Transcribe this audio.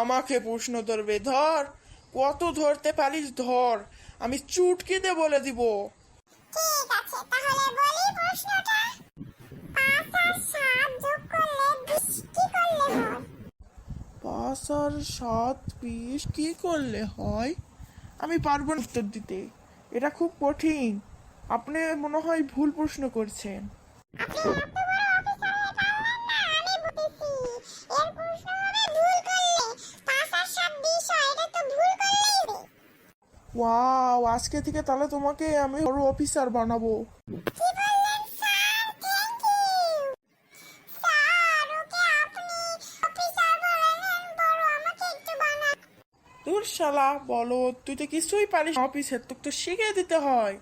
আমাকে প্রশ্ন ধরবে ধর কত ধরতে পারিস ধর আমি চুটকিতে বলে দিব। ঠিক আছে তাহলে বলি প্রশ্নটা। পাঁচ আর সাত যোগ করলে বিশ কি করলে হয়। পাঁচ আর সাত বিশ কি করলে হয়? আমি পারব না উত্তর দিতে। এটা খুব কঠিন। আপনি মনে হয় ভুল প্রশ্ন করছেন। আপনি এত বড় অফিসার হয়ে পারলেন না আমি বুঝেছি এর প্রশ্ন হবে ভুল করলে পাঁচ আর সাত বিশ হয় এটা তো ভুল করলেই হবে ওয়াও আজকে থেকে তাহলে তোমাকে আমি বড় অফিসার বানাবো। দূর শালা বলো তুই তো কিছুই পারিস অফিসের তোকে তো শিখে দিতে হয়।